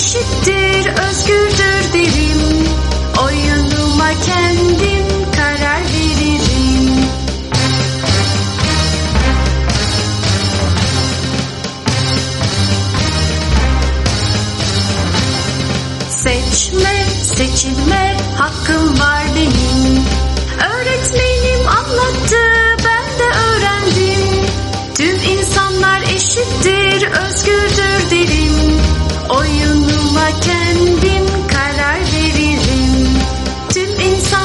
eşittir özgürdür derim. Oyunuma kendim karar veririm. Seçme, seçilme hakkım var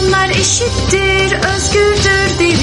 kanunlar eşittir, özgürdür diye.